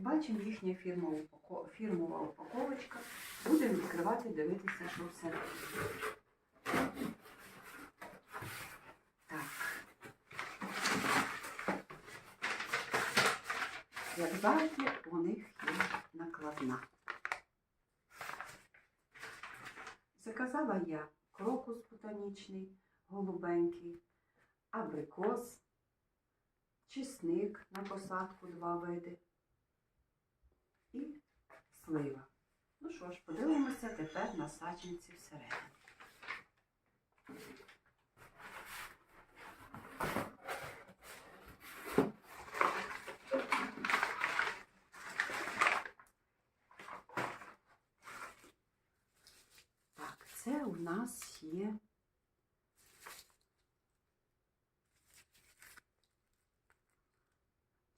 бачимо, їхня фірмова, упако- фірмова упаковочка. Будемо відкривати, дивитися, що всередині. Так. Як завжди, у них є накладна. Заказала я крокус ботанічний, голубенький, абрикос, чесник на посадку два види і слива. Ну що ж, подивимося тепер на саджанці всередині. Так, це у нас є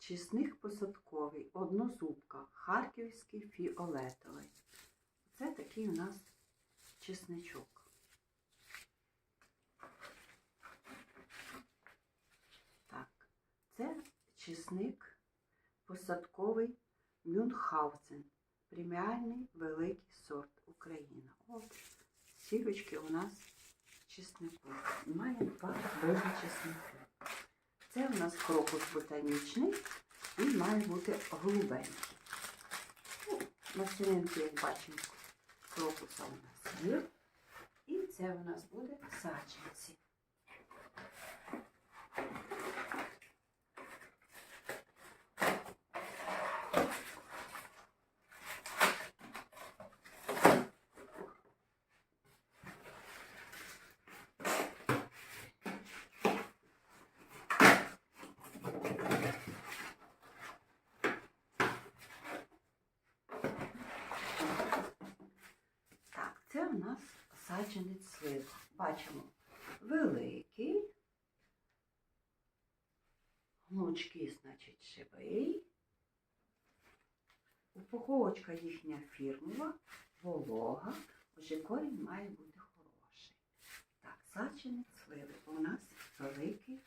чесник посадковий, однозубка, харківський фіолетовий. Це такий у нас чесничок. Так, це чесник посадковий Мюнхгаузен. Преміальний великий сорт Україна. От сірочки у нас чеснику. Має два види чеснику. Це у нас крокус ботанічний. Він має бути голубенький. Ну, насінинки, як бачимо, крокуса у нас є. І це у нас буде саджанці. Так, це у нас саджанець слива. Бачимо великий, гнучкий, значить, живий. Упаковочка їхня фірмова, волога, отже корінь має бути хороший. Так, саджанець сливи. У нас великий,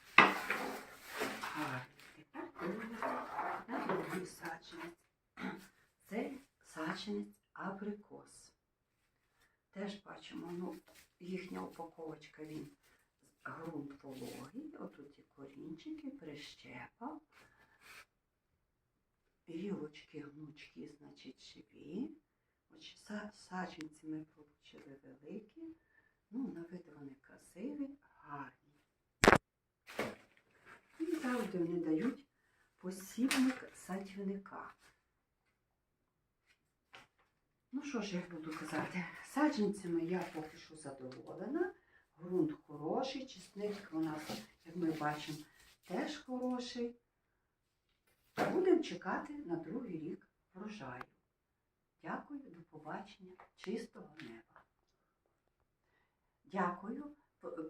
гарний. Тепер другий саджанець. Це саджанець абрикос. Теж бачимо, ну, їхня упаковочка, він ґрунт вологий, отут і корінчики, прищепа, гілочки, гнучки, значить, живі. Саджанці ми отримали великі, ну, на вид вони красиві, гарні. І завжди вони дають посібник садівника. Ну що ж я буду казати? Саджанцями я поки що задоволена. Грунт хороший, чесник у нас, як ми бачимо, теж хороший. Будемо чекати на другий рік врожаю. Дякую, до побачення, чистого неба. Дякую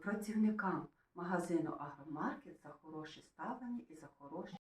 працівникам магазину Агромаркет за хороше ставлення і за хороші